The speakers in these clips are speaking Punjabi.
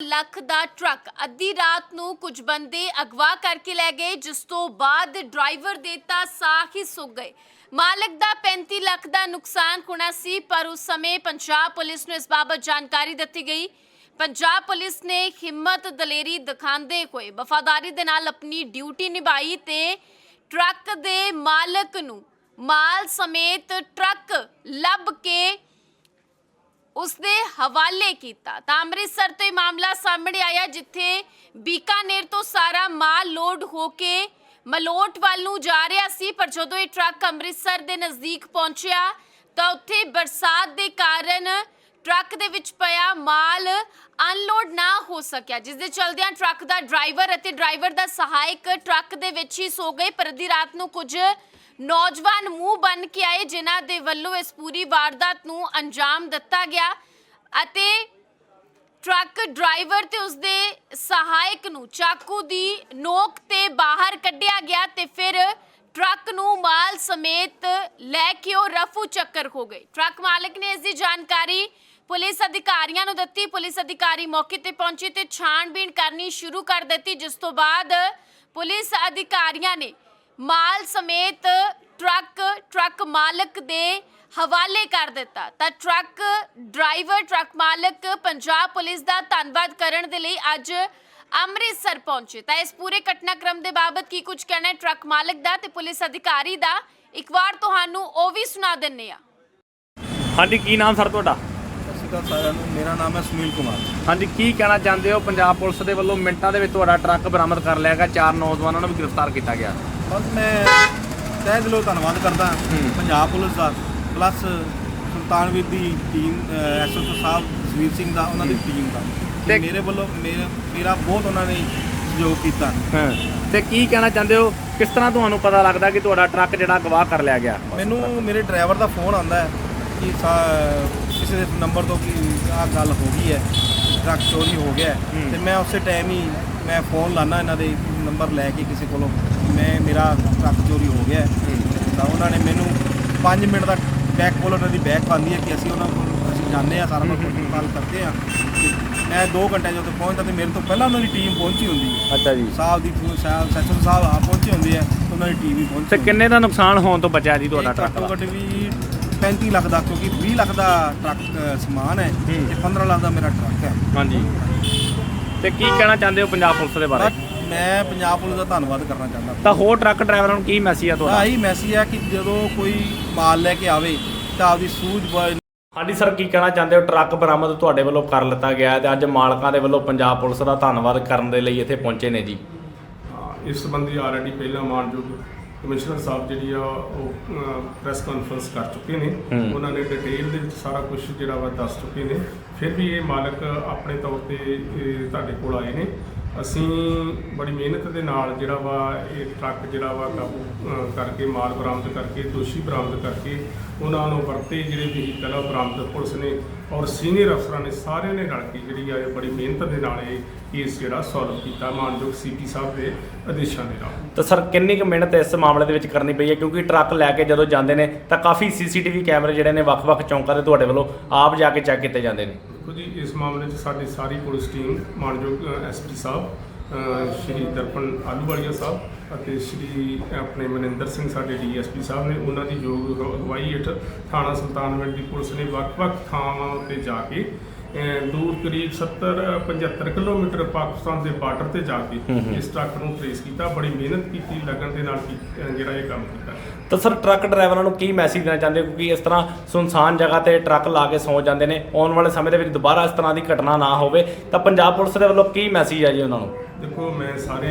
ਲੱਖ ਦਾ ਟਰੱਕ ਅੱਧੀ ਰਾਤ ਨੂੰ ਕੁਝ ਬੰਦੇ ਅਗਵਾ ਕਰਕੇ ਲੈ ਗਏ, ਜਿਸ ਤੋਂ ਬਾਅਦ ਡਰਾਈਵਰ ਦੇ ਤਾਂ ਸਾਹ ਹੀ ਸੁੱਕ ਗਏ। ਮਾਲਕ ਦਾ 35 ਲੱਖ ਦਾ ਨੁਕਸਾਨ ਹੋਣਾ ਸੀ, ਪਰ ਉਸ ਸਮੇਂ ਪੰਜਾਬ ਪੁਲਿਸ ਨੂੰ ਇਸ ਬਾਬਤ ਜਾਣਕਾਰੀ ਦਿੱਤੀ ਗਈ। ਪੰਜਾਬ ਪੁਲਿਸ ਨੇ ਹਿੰਮਤ ਦਲੇਰੀ ਦਿਖਾਉਂਦੇ ਹੋਏ ਵਫਾਦਾਰੀ ਦੇ ਨਾਲ ਆਪਣੀ ਡਿਊਟੀ ਨਿਭਾਈ ਤੇ ਟਰੱਕ ਦੇ ਮਾਲਕ ਨੂੰ ਮਾਲ ਸਮੇਤ ਟਰੱਕ ਲੱਭ ਕੇ ਉਸਦੇ ਹਵਾਲੇ ਕੀਤਾ। ਤਾਂ ਅੰਮ੍ਰਿਤਸਰ ਤੋਂ ਇਹ ਮਾਮਲਾ ਸਾਹਮਣੇ ਆਇਆ, ਜਿੱਥੇ ਬੀਕਾਨੇਰ ਤੋਂ ਸਾਰਾ ਮਾਲ ਲੋਡ ਹੋ ਕੇ ਮਲੋਟ ਵੱਲ ਨੂੰ ਜਾ ਰਿਹਾ ਸੀ, ਪਰ ਜਦੋਂ ਇਹ ਟਰੱਕ ਅੰਮ੍ਰਿਤਸਰ ਦੇ ਨਜ਼ਦੀਕ ਪਹੁੰਚਿਆ, ਤਾਂ ਉੱਥੇ ਬਰਸਾਤ ਦੇ ਕਾਰਨ ਟਰੱਕ ਦੇ ਵਿੱਚ ਪਿਆ ਮਾਲ ਅਨਲੋਡ ਨਾ ਹੋ ਸਕਿਆ। ਜਿਸ ਦੇ ਚਲਦਿਆਂ ਟਰੱਕ ਦਾ ਡਰਾਈਵਰ ਅਤੇ ਡਰਾਈਵਰ ਦਾ ਸਹਾਇਕ ਟਰੱਕ ਦੇ ਵਿੱਚ ਹੀ ਸੋ ਗਏ, ਪਰ ਅੱਧੀ ਰਾਤ ਨੂੰ ਕੁਝ ਨੌਜਵਾਨ ਮੂੰਹ ਬਨ ਕੇ ਆਏ, ਜਿਨ੍ਹਾਂ ਦੇ ਵੱਲੋਂ ਇਸ ਪੂਰੀ ਵਾਰਦਾਤ ਨੂੰ ਅੰਜਾਮ ਦਿੱਤਾ ਗਿਆ ਅਤੇ ਟਰੱਕ ਡਰਾਈਵਰ ਤੇ ਉਸਦੇ ਸਹਾਇਕ ਨੂੰ ਚਾਕੂ ਦੀ ਨੋਕ ਤੇ ਬਾਹਰ ਕੱਢਿਆ ਗਿਆ ਤੇ ਫਿਰ ਟਰੱਕ ਨੂੰ ਮਾਲ ਸਮੇਤ ਲੈ ਕੇ ਉਹ ਰਫੂ ਚੱਕਰ ਹੋ ਗਏ। ਟਰੱਕ ਮਾਲਕ ਨੇ ਇਸ ਦੀ ਜਾਣਕਾਰੀ ਪੁਲਿਸ ਅਧਿਕਾਰੀਆਂ ਨੂੰ ਦਿੱਤੀ। ਪੁਲਿਸ ਅਧਿਕਾਰੀ ਮੌਕੇ ਤੇ ਪਹੁੰਚੇ ਤੇ ਛਾਣਬੀਣ ਕਰਨੀ ਸ਼ੁਰੂ ਕਰ ਦਿੱਤੀ, ਜਿਸ ਤੋਂ ਬਾਅਦ ਪੁਲਿਸ ਅਧਿਕਾਰੀਆਂ ਨੇ ਮਾਲ ਸਮੇਤ ਟਰੱਕ ਟਰੱਕ ਮਾਲਕ ਦੇ ਹਵਾਲੇ ਕਰ ਦਿੱਤਾ। ਤਾਂ ਟਰੱਕ ਡਰਾਈਵਰ, ਟਰੱਕ ਮਾਲਕ ਪੰਜਾਬ ਪੁਲਿਸ ਦਾ ਧੰਨਵਾਦ ਕਰਨ ਦੇ ਲਈ ਅੱਜ ਅੰਮ੍ਰਿਤਸਰ ਪਹੁੰਚੇ। ਤਾਂ ਇਸ ਪੂਰੇ ਘਟਨਾਕ੍ਰਮ ਦੇ ਬਾਬਤ ਕੀ ਕੁਝ ਕਹਿਣਾ ਹੈ? ਟਰੱਕ ਮਾਲਕ ਦਾ ਤੇ ਪੁਲਿਸ ਅਧਿਕਾਰੀ ਦਾ? ਇੱਕ ਵਾਰ ਤੁਹਾਨੂੰ ਉਹ ਵੀ ਸੁਣਾ ਦਿੰਨੇ ਆ। ਹਾਂਜੀ ਕੀ ਨਾਮ ਸਰ ਤੁਹਾਡਾ? ਸਤਿ ਸ਼੍ਰੀ ਅਕਾਲ ਸਾਰਿਆਂ ਨੂੰ। ਮੇਰਾ ਨਾਮ ਹੈ ਸੁਨੀਲ ਕੁਮਾਰ। ਹਾਂਜੀ ਕੀ ਕਹਿਣਾ ਚਾਹੁੰਦੇ ਹੋ? ਪੰਜਾਬ ਪੁਲਿਸ ਦੇ ਵੱਲੋਂ ਮਿੰਟਾਂ ਦੇ ਵਿੱਚ ਤੁਹਾਡਾ ਟਰੱਕ ਬਰਾਮਦ ਕਰ ਲਿਆ ਗਿਆ। ਚਾਰ ਨੌਜਵਾਨਾਂ ਨੂੰ ਵੀ ਗ੍ਰਿਫਤਾਰ ਕੀਤਾ ਗਿਆ। ਬਸ ਮੈਂ ਤਹਿ ਦਿਲੋਂ ਧੰਨਵਾਦ ਕਰਦਾ ਪੰਜਾਬ ਪੁਲਿਸ ਦਾ ਪਲੱਸ ਸੁਲਤਾਨਵੀਰ ਦੀ ਟੀਮ ਐਸਐਸਓ ਸਾਹਿਬ ਸੁਵੀਰ ਸਿੰਘ ਦਾ ਉਹਨਾਂ ਦੀ ਟੀਮ ਦਾ। ਤੇ ਮੇਰੇ ਵੱਲੋਂ ਮੇਰਾ ਮੇਰਾ ਬਹੁਤ ਉਹਨਾਂ ਨੇ ਸਹਿਯੋਗ ਕੀਤਾ। ਹਾਂ। ਤੇ ਕੀ ਕਹਿਣਾ ਚਾਹੁੰਦੇ ਹੋ? ਕਿਸ ਤਰ੍ਹਾਂ ਤੁਹਾਨੂੰ ਪਤਾ ਲੱਗਦਾ ਕਿ ਤੁਹਾਡਾ ਟਰੱਕ ਜਿਹੜਾ ਗਵਾਹ ਕਰ ਲਿਆ ਗਿਆ? ਮੈਨੂੰ ਮੇਰੇ ਡਰਾਈਵਰ ਦਾ ਫੋਨ ਆਉਂਦਾ ਹੈ ਕਿ ਸਾ- ਕਿਸੇ ਦੇ ਨੰਬਰ ਤੋਂ ਕਿ ਆਹ ਗੱਲ ਹੋ ਗਈ ਹੈ ਟਰੱਕ ਚੋਰੀ ਹੋ ਗਿਆ ਹੈ। ਹੂੰ। ਤੇ ਮੈਂ ਉਸੇ ਟਾਈਮ ਹੀ ਮੈਂ ਫੋਨ ਲਾਣਾ ਇਹਨਾਂ ਦੇ ਨੰਬਰ ਲੈ ਕੇ ਕਿਸੇ ਕੋਲੋਂ ਮੈਂ ਮੇਰਾ ਟਰੱਕ ਚੋਰੀ ਹੋ ਗਿਆ ਹੈ। ਤਾਂ ਉਹਨਾਂ ਨੇ ਮੈਨੂੰ 5 ਮਿੰਟ ਦਾ ਬੈਕ ਕੋਲ ਉਹਨਾਂ ਦੀ ਬੈਕ ਪਾਉਂਦੀ ਹੈ ਕਿ ਅਸੀਂ ਉਹਨਾਂ ਕੋਲ ਅਸੀਂ ਜਾਂਦੇ ਆ ਸਾਰਾ ਕੁਝ ਗੱਲ ਕਰਦੇ ਆ ਮੈਂ 2 ਘੰਟੇ ਜਦੋਂ ਪਹੁੰਚਦਾ ਤੇ ਮੇਰੇ ਤੋਂ ਪਹਿਲਾਂ ਉਹਨਾਂ ਦੀ ਟੀਮ ਪਹੁੰਚੀ ਹੁੰਦੀ ਹੈ। ਅੱਛਾ ਜੀ। ਸਾਹਿਬ ਦੀ ਸਾਹਿਬ ਸੈਸ਼ਨ ਸਾਹਿਬ ਆ ਪਹੁੰਚੇ ਹੁੰਦੇ ਆ ਤੇ ਉਹਨਾਂ ਦੀ ਟੀਮ ਵੀ ਪਹੁੰਚੀ ਤੇ। ਕਿੰਨੇ ਦਾ ਨੁਕਸਾਨ ਹੋਣ ਤੋਂ ਬਚਿਆ ਜੀ ਤੁਹਾਡਾ ਟਰੱਕ ਘੱਟੋ ਵੀ 35 ਲੱਖ ਦਾ ਕਿਉਂਕਿ 20 ਲੱਖ ਦਾ ਟਰੱਕ ਸਮਾਨ ਹੈ। ਤੇ 15 ਲੱਖ ਦਾ ਮੇਰਾ ਟਰੱਕ ਹੈ। ਹਾਂਜੀ। ਤੇ ਕੀ ਕਹਿਣਾ ਚਾਹੁੰਦੇ ਹੋ ਪੰਜਾਬ ਪੁਲਿਸ ਦੇ ਬਾਰੇ? ਮੈਂ ਪੰਜਾਬ ਪੁਲਿਸ ਦਾ ਧੰਨਵਾਦ ਕਰਨਾ ਚਾਹੁੰਦਾ। ਤਾਂ ਹੋਰ ਟਰੱਕ ਡਰਾਈਵਰਾਂ ਨੂੰ ਕੀ ਮੈਸੇਜ ਆ ਤੁਹਾਡਾ? ਇਹੀ ਮੈਸੇਜ ਹੈ ਕਿ ਜਦੋਂ ਕੋਈ ਮਾਲ ਲੈ ਕੇ ਆਵੇ ਤਾਂ ਆਪਦੀ ਸੂਝ-ਬੂਝ ਹਾਂਜੀ ਸਰ ਕੀ ਕਹਿਣਾ ਚਾਹੁੰਦੇ ਹੋ? ਟਰੱਕ ਬਰਾਮਦ ਤੁਹਾਡੇ ਵੱਲੋਂ ਕਰ ਲਿੱਤਾ ਗਿਆ ਹੈ ਤੇ ਅੱਜ ਮਾਲਕਾਂ ਦੇ ਵੱਲੋਂ ਪੰਜਾਬ ਪੁਲਿਸ ਦਾ ਧੰਨਵਾਦ ਕਰਨ ਦੇ ਲਈ ਇੱਥੇ ਪਹੁੰਚੇ ਨੇ ਜੀ। ਹਾਂ, ਇਸ ਸੰਬੰਧੀ ਆਲਰੇਡੀ ਪਹਿਲਾਂ ਮਾਨਯੋਗ ਕਮਿਸ਼ਨਰ ਸਾਹਿਬ ਜਿਹੜੀ ਆ ਉਹ ਪ੍ਰੈਸ ਕਾਨਫਰੰਸ ਕਰ ਚੁੱਕੇ ਨੇ। ਹੂੰ। ਉਹਨਾਂ ਨੇ ਡਿਟੇਲ ਦੇ ਵਿੱਚ ਸਾਰਾ ਕੁਝ ਜਿਹੜਾ ਵਾ ਦੱਸ ਚੁੱਕੇ ਨੇ। ਫਿਰ ਵੀ ਇਹ ਮਾਲਕ ਆਪਣੇ ਤੌਰ ਤੇ ਇਹ ਤੁਹਾਡੇ ਕੋਲ ਆਏ ਨੇ। ਅਸੀਂ ਬੜੀ ਮਿਹਨਤ ਦੇ ਨਾਲ ਜਿਹੜਾ ਵਾ ਇਹ ਟਰੱਕ ਜਿਹੜਾ ਵਾ ਕਾਬੂ ਅ, ਕਰਕੇ ਮਾਲ ਬਰਾਮਦ ਕਰਕੇ ਦੋਸ਼ੀ ਬਰਾਮਦ ਕਰਕੇ ਉਹਨਾਂ ਨੂੰ ਵਰਤੇ ਜਿਹੜੇ ਵਹੀਕਲ ਆ ਬਰਾਮਦ ਪੁਲਿਸ ਨੇ ਔਰ ਸੀਨੀਅਰ ਅਫਸਰਾਂ ਨੇ ਸਾਰਿਆਂ ਨੇ ਰਲ ਕੇ ਜਿਹੜੀ ਆ ਇਹ ਬੜੀ ਮਿਹਨਤ ਦੇ ਨਾਲ ਇਹ ਕੇਸ ਜਿਹੜਾ ਸੋਲਵ ਕੀਤਾ। ਮਾਨਯੋਗ ਸੀਪੀ ਸਾਹਿਬ ਦੇ ਆਦੇਸ਼ਾਂ ਦੇ ਨਾਲ। ਤਾਂ ਸਰ ਕਿੰਨੀ ਕੁ ਮਿਹਨਤ ਇਸ ਮਾਮਲੇ ਦੇ ਵਿੱਚ ਕਰਨੀ ਪਈ ਹੈ? ਕਿਉਂਕਿ ਟਰੱਕ ਲੈ ਕੇ ਜਦੋਂ ਜਾਂਦੇ ਨੇ ਤਾਂ ਕਾਫੀ ਸੀਸੀਟੀਵੀ ਕੈਮਰੇ ਜਿਹੜੇ ਨੇ ਵੱਖ-ਵੱਖ ਚੌਂਕਾਂ ਤੇ ਤੁਹਾਡੇ ਵੱਲੋਂ ਆਪ ਜਾ ਕੇ ਚੈੱਕ ਕੀਤੇ ਜਾਂਦੇ ਨੇ। ਦੇਖੋ ਜੀ ਇਸ ਮਾਮਲੇ 'ਚ ਸਾਡੀ ਸਾਰੀ ਪੁਲਿਸ ਟੀਮ ਮਾਨਯੋਗ ਐਸਪੀ ਸਾਹਿਬ ਅ, ਸ਼੍ਰੀ ਦਰਪਨ ਆਲੂਵਾਲੀਆ ਸਾਹਿਬ ਅਤੇ ਸ਼੍ਰੀ ਆਪਣੇ ਮਨਿੰਦਰ ਸਿੰਘ ਸਾਡੇ ਡੀਐਸਪੀ ਸਾਹਿਬ ਨੇ ਉਹਨਾਂ ਦੀ ਯੋਗ ਅਗਵਾਈ ਹੇਠ ਥਾਣਾ ਸੁਲਤਾਨਵਿੰਡ ਦੀ ਪੁਲਿਸ ਨੇ ਵੱਖ-ਵੱਖ ਥਾਵਾਂ ਉੱਤੇ ਜਾ ਕੇ ਦੂਰ ਕਰੀਬ 70 75 ਕਿਲੋਮੀਟਰ ਪਾਕਿਸਤਾਨ ਦੇ ਬਾਰਡਰ ਤੇ ਜਾ ਕੇ ਇਸ ਟਰੱਕ ਨੂੰ ਟ੍ਰੇਸ ਕੀਤਾ ਬੜੀ ਮਿਹਨਤ ਕੀਤੀ ਲਗਨ ਦੇ ਨਾਲ ਜਿਹੜਾ ਇਹ ਕੰਮ ਕੀਤਾ। ਤਾਂ ਸਰ ਟਰੱਕ ਡਰਾਈਵਰਾਂ ਨੂੰ ਕੀ ਮੈਸੇਜ ਦੇਣਾ ਚਾਹੁੰਦੇ ਕਿਉਂਕਿ ਇਸ ਤਰ੍ਹਾਂ ਸੁਨਸਾਨ ਜਗ੍ਹਾ ਤੇ ਟਰੱਕ ਲਾ ਕੇ ਸੌ ਜਾਂਦੇ ਨੇ ਆਉਣ ਵਾਲੇ ਸਮੇਂ ਦੇ ਵਿੱਚ ਦੁਬਾਰਾ ਇਸ ਤਰ੍ਹਾਂ ਦੀ ਘਟਨਾ ਨਾ ਹੋਵੇ ਤਾਂ ਪੰਜਾਬ ਪੁਲਿਸ ਦੇ ਵੱਲੋਂ ਕੀ ਮੈਸੇਜ ਹੈ ਜੀ ਉਹਨਾਂ ਨੂੰ? ਦੇਖੋ ਮੈਂ ਸਾਰੇ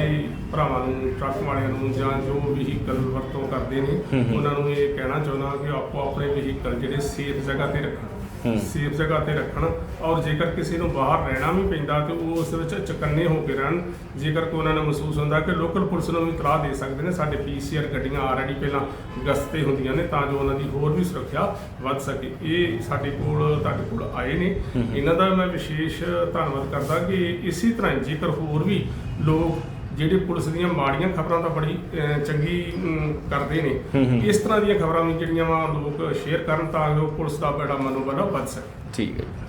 ਭਰਾਵਾਂ ਨੂੰ ਟਰੱਕ ਵਾਲਿਆਂ ਨੂੰ ਜਾਂ ਜੋ ਵਹੀਕਲ ਵਰਤੋਂ ਕਰਦੇ ਨੇ। ਉਹਨਾਂ ਨੂੰ ਇਹ ਕਹਿਣਾ ਚਾਹੁੰਦਾ ਕਿ ਆਪੋ ਆਪਣੇ ਵਹੀਕਲ ਜਿਹੜੇ ਸੇਫ ਜਗ੍ਹਾ ਤੇ ਰੱਖਣ। ਸੇਫ ਜਗ੍ਹਾ ਤੇ ਰੱਖਣ ਔਰ ਜੇਕਰ ਕਿਸੇ ਨੂੰ ਬਾਹਰ ਰਹਿਣਾ ਵੀ ਪੈਂਦਾ ਤੇ ਉਹ ਉਸ ਵਿੱਚ ਚੁਕੰਨੇ ਹੋ ਕੇ ਰਹਿਣ ਜੇਕਰ ਕੋਈ ਉਹਨਾਂ ਨੂੰ ਮਹਿਸੂਸ ਹੁੰਦਾ ਕਿ ਲੋਕਲ ਪੁਲਿਸ ਨੂੰ ਵੀ ਇਤਲਾਹ ਦੇ ਸਕਦੇ ਨੇ ਸਾਡੇ ਪੀਸੀਆਰ ਗੱਡੀਆਂ ਆਲਰੇਡੀ ਪਹਿਲਾਂ ਗਸਤ ਹੁੰਦੀਆਂ ਨੇ ਤਾਂ ਜੋ ਉਹਨਾਂ ਦੀ ਹੋਰ ਵੀ ਸੁਰੱਖਿਆ ਵੱਧ ਸਕੇ ਇਹ ਸਾਡੇ ਕੋਲ ਤੁਹਾਡੇ ਕੋਲ ਆਏ ਨੇ ਇਹਨਾਂ ਦਾ ਮੈਂ ਵਿਸ਼ੇਸ਼ ਧੰਨਵਾਦ ਕਰਦਾ ਕਿ ਇਸੇ ਤਰ੍ਹਾਂ ਜੇਕਰ ਹੋਰ ਵੀ ਲੋਕ ਜਿਹੜੇ ਪੁਲਿਸ ਦੀਆਂ ਮਾੜੀਆਂ ਖਬਰਾਂ ਤਾਂ ਬੜੀ ਅਹ, ਚੰਗੀ ਅਮ, ਕਰਦੇ ਨੇ। ਇਸ ਤਰ੍ਹਾਂ ਦੀਆਂ ਖਬਰਾਂ ਵੀ ਜਿਹੜੀਆਂ ਵਾ ਲੋਕ ਸ਼ੇਅਰ ਕਰਨ ਤਾਂ ਜੋ ਪੁਲਿਸ ਦਾ ਬੜਾ ਮਨੋਬਲ ਆ ਵੱਧ ਸਕੇ। ਠੀਕ ਹੈ ਜੀ।